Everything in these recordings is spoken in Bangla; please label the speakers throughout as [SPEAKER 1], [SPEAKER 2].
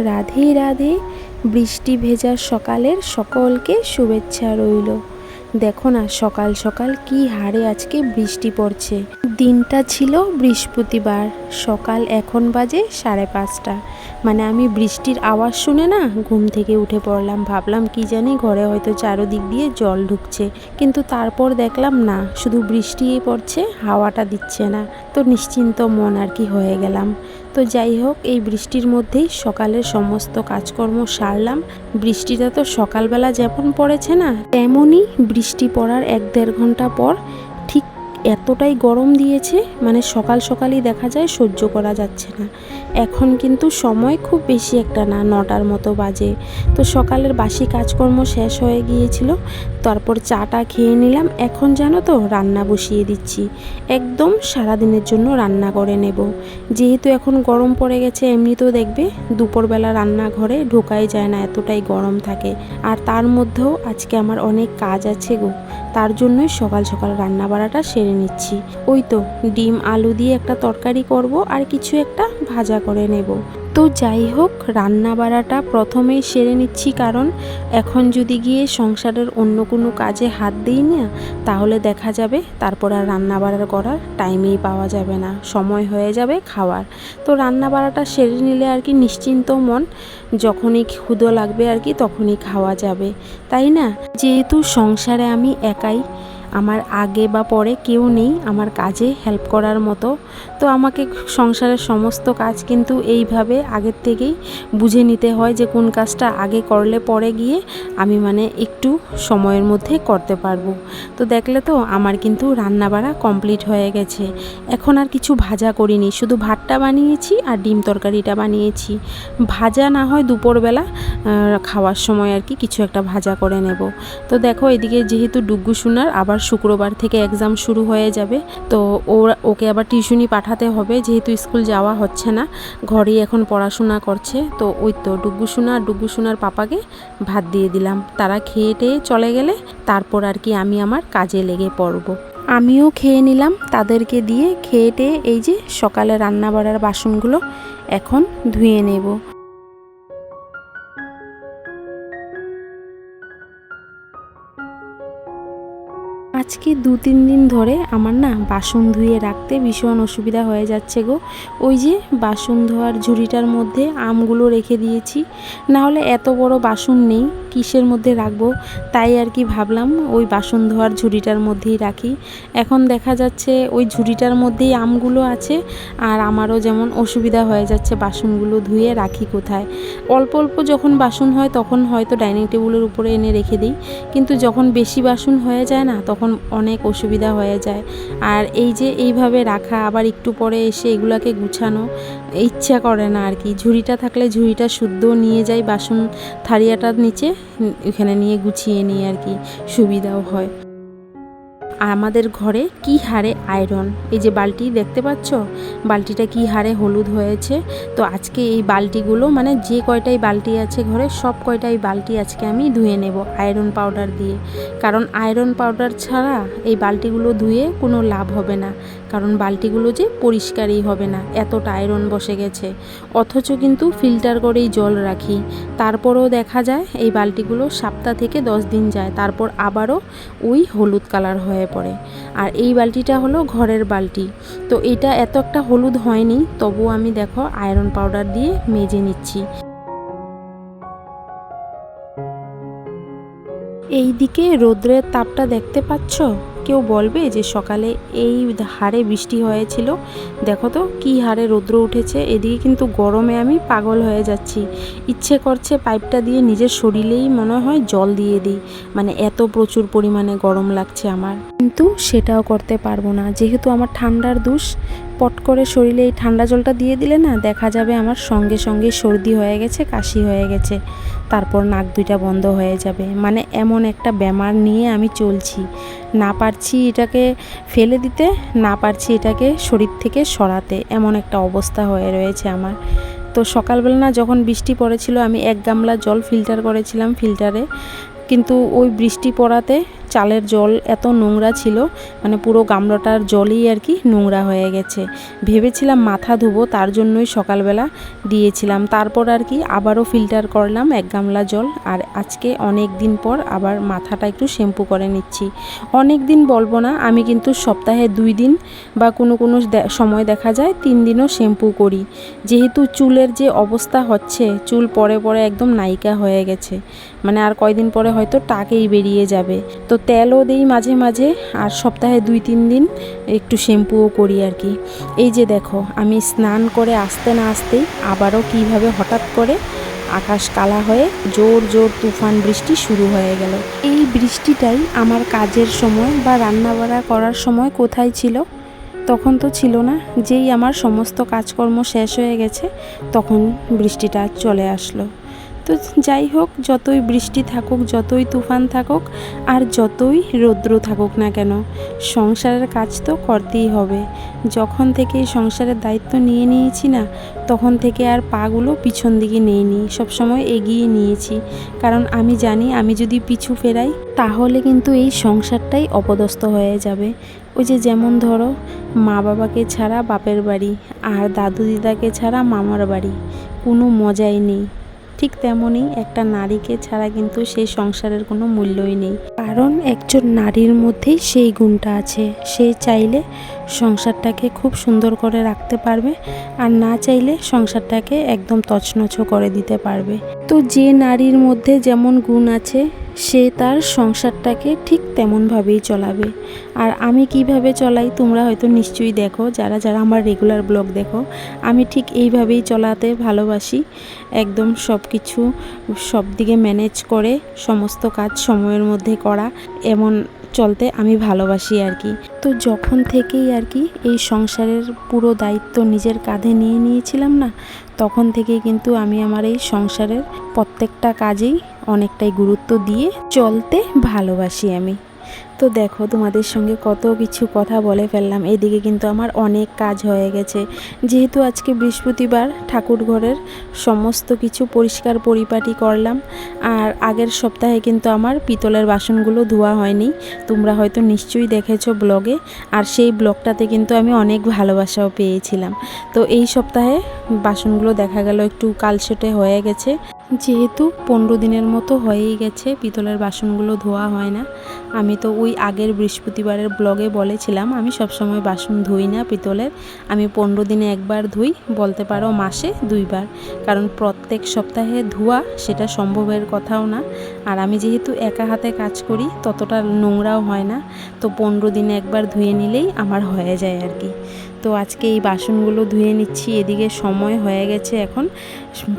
[SPEAKER 1] রাধে রাধে। বৃষ্টি ভেজা সকালের সকলকে শুভেচ্ছা রইল। দেখো না, সকাল সকাল কি হারে আজকে বৃষ্টি পড়ছে। দিনটা ছিল বৃহস্পতিবার, সকাল এখন বাজে সাড়ে পাঁচটা। মানে আমি বৃষ্টির আওয়াজ শুনে না ঘুম থেকে উঠে পড়লাম। ভাবলাম কি জানি ঘরে হয়তো চারোদিক দিয়ে জল ঢুকছে। কিন্তু তারপর দেখলাম না, শুধু বৃষ্টিই পড়ছে, হাওয়াটা দিচ্ছে না। তো নিশ্চিন্ত মন আর কি হয়ে গেলাম। তো যাই হোক, এই বৃষ্টির মধ্যেই সকালের সমস্ত কাজকর্ম সারলাম। বৃষ্টিটা তো সকালবেলা যেমন পড়েছে না, তেমনই বৃষ্টি পড়ার এক দেড় ঘণ্টা পর এতটাই গরম দিয়েছে মানে সকাল সকালই দেখা যায় সহ্য করা যাচ্ছে না। এখন কিন্তু সময় খুব বেশি একটা না, নটার মতো বাজে। তো সকালের বাসি কাজকর্ম শেষ হয়ে গিয়েছিল, তারপর চাটা খেয়ে নিলাম। এখন জানো তো, রান্না বসিয়ে দিচ্ছি। একদম সারাদিনের জন্য রান্না করে নেব। যেহেতু এখন গরম পড়ে গেছে, এমনিতেও দেখবে দুপুরবেলা রান্নাঘরে ঢোকাই যায় না, এতটাই গরম থাকে। আর তার মধ্যেও আজকে আমার অনেক কাজ আছে গো। তার জন্যই সকাল সকাল রান্না বাড়াটা সেরে নিচ্ছি। ওই তো, ডিম, আলু দিয়ে একটা তরকারি করব আর কিছু একটা ভাজা করে নেব। তো যাই হোক রান্না বাড়াটা প্রথমেই সেরে নিচ্ছি কারণ এখন যদি গিয়ে সংসারের অন্য কোনো কাজে হাত দিই না, তাহলে দেখা যাবে তারপর আর রান্না বাড়া করার টাইমেই পাওয়া যাবে না, সময় হয়ে যাবে খাওয়ার। তো রান্না বাড়াটা সেরে নিলে আর কি নিশ্চিন্ত মন, যখনই ক্ষুদো লাগবে আর কি তখনই খাওয়া যাবে। তাই না? যেহেতু সংসারে আমি একাই আমার আগে বা পরে কেউ নেই আমার কাজে হেল্প করার মতো। তো আমাকে সংসারের সমস্ত কাজ কিন্তু এইভাবে আগের থেকেই বুঝে নিতে হয় যে কোন কাজটা আগে করলে পরে গিয়ে আমি মানে একটু সময়ের মধ্যে করতে পারব। তো দেখলে তো আমার কিন্তু রান্না বাড়া কমপ্লিট হয়ে গেছে। এখন আর কিছু ভাজা করিনি, শুধু ভাতটা বানিয়েছি আর ডিম তরকারিটা বানিয়েছি। ভাজা না হয় দুপুরবেলা খাওয়ার সময় আর কি কিছু একটা ভাজা করে নেব। তো দেখো এদিকে যেহেতু ডুগ্গু সোনার আবার শুক্রবার থেকে এক্সাম শুরু হয়ে যাবে। তো ওর, ওকে আবার টিউশনি পাঠাতে হবে, যেহেতু স্কুল যাওয়া হচ্ছে না। ঘরেই এখন পড়াশোনা করছে। তো ওই তো ডুগ্গু সোনা আর ডুগুসোনার পাপাকে ভাত দিয়ে দিলাম। তারা খেয়ে টেয়ে চলে গেলে তারপর আর কি আমি আমার কাজে লেগে পড়ব। আমিও খেয়ে নিলাম। তাদেরকে দিয়ে খেয়ে টেয়ে এই যে সকালে রান্না বাড়ার বাসনগুলো এখন ধুয়ে নেব। আজকে দু তিন দিন ধরে আমার না বাসন ধুয়ে রাখতে ভীষণ অসুবিধা হয়ে যাচ্ছে গো। ওই যে বাসন ধোয়ার ঝুড়িটার মধ্যে আমগুলো রেখে দিয়েছি। না হলে এত বড় বাসন নেই, কিসের মধ্যে রাখব? তাই আর কি ভাবলাম ওই বাসন ধোয়ার ঝুড়িটার মধ্যেই রাখি। এখন দেখা যাচ্ছে ওই ঝুড়িটার মধ্যেই আমগুলো আছে আর আমারও যেমন অসুবিধা হয়ে যাচ্ছে বাসনগুলো ধুয়ে রাখি কোথায়। অল্প অল্প যখন বাসন হয় তখন হয়তো ডাইনিং টেবিলের উপরে এনে রেখে দিই। কিন্তু যখন বেশি বাসন হয়ে যায় না তখন অনেক অসুবিধা হয়ে যায়। আর এই যে এইভাবে রাখা, আবার একটু পরে এসে এগুলাকে গুছানো, ইচ্ছা করে না আর কি। ঝুড়িটা থাকলে ঝুড়িটা শুদ্ধ নিয়ে যাই, বাসন থারিয়াটার নিচে এখানে নিয়ে গুছিয়ে নিই আর কি। সুবিধাও হয়। আমাদের ঘরে কি হারে আয়রন? এই যে বালটি দেখতে পাচ্ছ? বালতিটা কি হারে হলুদ হয়েছে? তো আজকে এই বালতিগুলো মানে যে কয়টাই বালতি আছে ঘরে, সব কয়টাই বালতি আজকে আমি ধুয়ে নেব আয়রন পাউডার দিয়ে। কারণ আয়রন পাউডার ছাড়া এই বালতিগুলো ধুয়ে কোনো লাভ হবে না। কারণ বালতিগুলো যে পরিষ্কারই হবে না, এতটা আয়রন বসে গেছে। অথচ কিন্তু ফিল্টার করেই জল রাখি। তারপরেও দেখা যায়, এই বালতিগুলো সপ্তাহ থেকে দশ দিন যায়, তারপর আবারও ওই হলুদ কালার হয়ে পড়ে। আর এই বালতিটা হলো ঘরের বালতি। তো এটা এত একটা হলুদ হয়নি, তবুও আমি দেখো আয়রন পাউডার দিয়ে মেজে নিচ্ছি। এই দিকে রোদ্রের তাপটা দেখতে পাচ্ছ? কেউ বলবে যে সকালে এই হারে বৃষ্টি হয়েছিল। দেখো তো কী হারে রৌদ্র উঠেছে। এদিকে কিন্তু গরমে আমি পাগল হয়ে যাচ্ছি। ইচ্ছে করছে পাইপটা দিয়ে নিজের শরীরেই মনে হয় জল দিয়ে দিই। মানে এত প্রচুর পরিমাণে গরম লাগছে আমার। কিন্তু সেটাও করতে পারব না। যেহেতু আমার ঠান্ডার দুষ পট করে শরীরে এই ঠান্ডা জলটা দিয়ে দিলে না দেখা যাবে আমার সঙ্গে সঙ্গে সর্দি হয়ে গেছে, কাশি হয়ে গেছে। তারপর নাক দুইটা বন্ধ হয়ে যাবে। মানে এমন একটা বেমার নিয়ে আমি চলছি। না পারছি এটাকে ফেলে দিতে, না পারছি এটাকে শরীর থেকে সরাতে। এমন একটা অবস্থা হয়ে রয়েছে আমার। তো সকালবেলা না যখন বৃষ্টি পড়েছিল, আমি এক গামলা জল ফিল্টার করেছিলাম ফিল্টারে। কিন্তু ওই বৃষ্টি পড়াতে চালের জল এত নোংরা ছিল মানে পুরো গামলাটার জলই আর কি নোংরা হয়ে গেছে। ভেবেছিলাম মাথা ধুবো, তার জন্যই সকালবেলা দিয়েছিলাম। তারপর আর কি আবারও ফিল্টার করলাম এক গামলা জল, আর আজকে অনেক দিন পর আবার মাথাটা একটু শ্যাম্পু করে নিচ্ছি। অনেক দিন বলব না, আমি কিন্তু সপ্তাহে দুই দিন বা কোনো কোনো সময় দেখা যায় তিন দিনও শ্যাম্পু করি। যেহেতু চুলের যে অবস্থা হচ্ছে, চুল পরে পরে একদম নায়িকা হয়ে গেছে। মানে আর কয়দিন পরে হয়তো টাকেই বেরিয়ে যাবে। তো তেলও দিই মাঝে মাঝে, আর সপ্তাহে দুই, তিন দিন একটু শ্যাম্পুও করি আর কি। এই যে দেখো, আমি স্নান করে আসতে না আসতেই আবারও কীভাবে হঠাৎ করে আকাশ কালা হয়ে জোর জোর তুফান বৃষ্টি শুরু হয়ে গেল। এই বৃষ্টিটাই আমার কাজের সময় বা রান্নাবাড়া করার সময় কোথায় ছিল? তখন তো ছিল না। যেই আমার সমস্ত কাজকর্ম শেষ হয়ে গেছে, তখন বৃষ্টিটা চলে আসলো। তো যাই হোক, যতই বৃষ্টি থাকুক, যতই তুফান থাকুক, আর যতই রৌদ্র থাকুক না কেন, সংসারের কাজ তো করতেই হবে। যখন থেকে সংসারের দায়িত্ব নিয়ে নিয়েছি না, তখন থেকে আর পাগুলো পিছন দিকে নেইনি, সবসময় এগিয়ে নিয়েছি। কারণ আমি জানি, আমি যদি পিছু ফেরাই, তাহলে কিন্তু এই সংসারটাই অপদস্থ হয়ে যাবে। ওই যে যেমন ধরো, মা বাবাকে ছাড়া বাপের বাড়ি, আর দাদু দিদাকে ছাড়া মামার বাড়ি, কোনো মজাই নেই। ঠিক তেমনই একটা নারীকে ছাড়া কিন্তু সেই সংসারের কোনো মূল্যই নেই। কারণ একজন নারীর মধ্যেই সেই গুণটা আছে। সে চাইলে সংসারটাকে খুব সুন্দর করে রাখতে পারবে আর না চাইলে সংসারটাকে একদম তছনছ করে দিতে পারবে। তো যে নারীর মধ্যে যেমন গুণ আছে, সে তার সংসারটাকে ঠিক তেমনভাবেই চলাবে। আর আমি কীভাবে চলাই তোমরা হয়তো নিশ্চয়ই দেখো, যারা যারা আমার রেগুলার ব্লগ দেখো, আমি ঠিক এইভাবেই চলাতে ভালোবাসি। একদম সব কিছু সব দিকে ম্যানেজ করে, সমস্ত কাজ সময়ের মধ্যে করা। এমন চলতে আমি ভালোবাসি আর কি। তো যখন থেকেই আর কি এই সংসারের পুরো দায়িত্ব নিজের কাঁধে নিয়ে নিয়েছিলাম না, তখন থেকেই কিন্তু আমি আমার এই সংসারের প্রত্যেকটা কাজেই অনেকটাই গুরুত্ব দিয়ে চলতে ভালোবাসি আমি। তো দেখো, তোমাদের সঙ্গে কত কিছু কথা বলে ফেললাম। এদিকে কিন্তু আমার অনেক কাজ হয়ে গেছে। যেহেতু আজকে বৃহস্পতিবার ঠাকুর ঘরের সমস্ত কিছু পরিষ্কার পরিপাটি করলাম, আর আগের সপ্তাহে কিন্তু আমার পিতলের বাসনগুলো ধোয়া হয়নি। তোমরা হয়তো নিশ্চয়ই দেখেছ ব্লগে, আর সেই ব্লগটাতে কিন্তু আমি অনেক ভালোবাসাও পেয়েছিলাম। তো এই সপ্তাহে বাসনগুলো দেখা গেল একটু কালসেটে হয়ে গেছে। যেহেতু পনেরো দিনের মতো হয়েই গেছে, পিতলের বাসনগুলো ধোয়া হয় না। আমি তো ওই আগের বৃহস্পতিবারের ব্লগে বলেছিলাম, আমি সবসময় বাসন ধুই না পিতলের। আমি পনেরো দিনে একবার ধুই, বলতে পারো মাসে দুইবার। কারণ প্রত্যেক সপ্তাহে ধোয়া সেটা সম্ভবের কথাও না। আর আমি যেহেতু একা হাতে কাজ করি, ততটা নোংরাও হয় না। তো পনেরো দিনে একবার ধুয়ে নিলেই আমার হয়ে যায় আর কি। তো আজকে এই বাসনগুলো ধুয়ে নিচ্ছি। এদিকে সময় হয়ে গেছে এখন,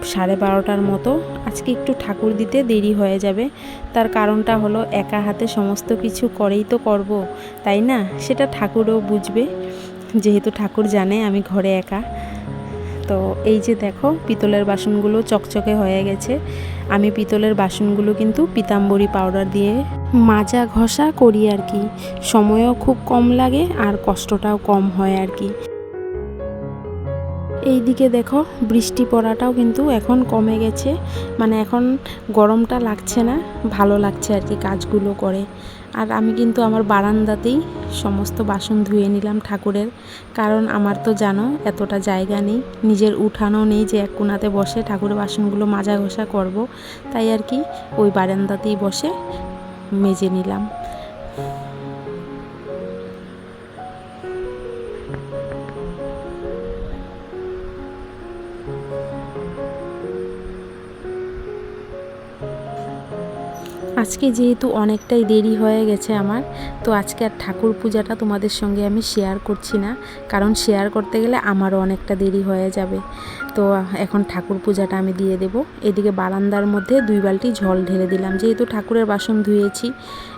[SPEAKER 1] সাড়ে বারোটার মতো। আজকে একটু ঠাকুর দিতে দেরি হয়ে যাবে। তার কারণটা হলো একা হাতে সমস্ত কিছু করেই তো করব, তাই না? সেটা ঠাকুরও বুঝবে। যেহেতু ঠাকুর জানে আমি ঘরে একা। তো এই যে দেখো, পিতলের বাসনগুলো চকচকে হয়ে গেছে। আমি পিতলের বাসনগুলো কিন্তু পিতাম্বরী পাউডার দিয়ে মাজা ঘষা করি আর কি। সময়ও খুব কম লাগে আর কষ্টটাও কম হয় আর কি। এই দিকে দেখো, বৃষ্টি পড়াটাও কিন্তু এখন কমে গেছে। মানে এখন গরমটা লাগছে না, ভালো লাগছে আর কি কাজগুলো করে। আর আমি কিন্তু আমার বারান্দাতেই সমস্ত বাসন ধুয়ে নিলাম ঠাকুরের, কারণ আমার তো জানো এতটা জায়গা নেই। নিজের উঠানো নেই যে এক কোনাতে বসে ঠাকুরের বাসনগুলো মাজা ঘষা করব। তাই আর কি ওই বারান্দাতেই বসে মেজে নিলাম। আজকে যেহেতু অনেকটাই দেরি হয়ে গেছে আমার, তো আজকে আর ঠাকুর পূজাটা তোমাদের সঙ্গে আমি শেয়ার করছি না। কারণ শেয়ার করতে গেলে আমারও অনেকটা দেরি হয়ে যাবে। তো এখন ঠাকুর পূজাটা আমি দিয়ে দেব। এদিকে বারান্দার মধ্যে দুই বালতি জল ঢেলে দিলাম। যেহেতু ঠাকুরের বাসন ধুয়েছি,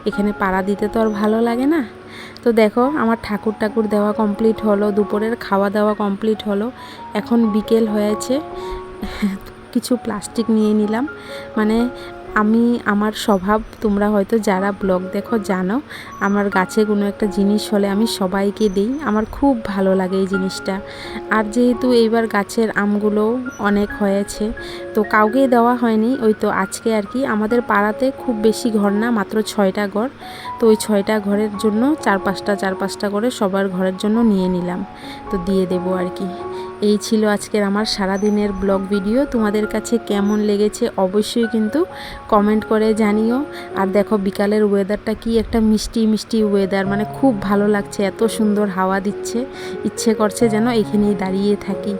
[SPEAKER 1] এখানে পাড়া দিতে তো আর ভালো লাগে না। তো দেখো, আমার ঠাকুর ঠাকুর দেওয়া কমপ্লিট হলো, দুপুরের খাওয়া দাওয়া কমপ্লিট হলো। এখন বিকেল হয়েছে, কিছু প্লাস্টিক নিয়ে নিলাম। মানে আমি, আমার স্বভাব, তোমরা হয়তো যারা ব্লগ দেখো জানো, আমার গাছে কোনো একটা জিনিস হলে আমি সবাইকে দিই। আমার খুব ভালো লাগে এই জিনিসটা। আর যেহেতু এইবার গাছের আমগুলো অনেক হয়েছে, তো কাউকে দেওয়া হয়নি, ওই তো আজকে আর কি। আমাদের পাড়াতে খুব বেশি ঘর না, মাত্র ছয়টা ঘর। তো ওই ছয়টা ঘরের জন্য চার পাঁচটা চার পাঁচটা করে সবার ঘরের জন্য নিয়ে নিলাম। তো দিয়ে দেবো আর কি। এই ছিল আজকের আমার সারাদিনের ব্লগ ভিডিও। তোমাদের কাছে কেমন লেগেছে অবশ্যই কিন্তু কমেন্ট করে জানিও। আর দেখো বিকালের ওয়েদারটা কি একটা মিষ্টি মিষ্টি ওয়েদার মানে খুব ভালো লাগছে, এত সুন্দর হাওয়া দিচ্ছে। ইচ্ছে করছে যেন এখানেই দাঁড়িয়ে থাকি।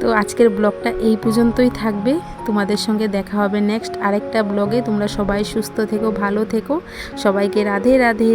[SPEAKER 1] তো আজকের ব্লগটা এই পর্যন্তই থাকবে। তোমাদের সঙ্গে দেখা হবে নেক্সট আরেকটা ব্লগে। তোমরা সবাই সুস্থ থেকো, ভালো থেকো। সবাইকে রাধে রাধে।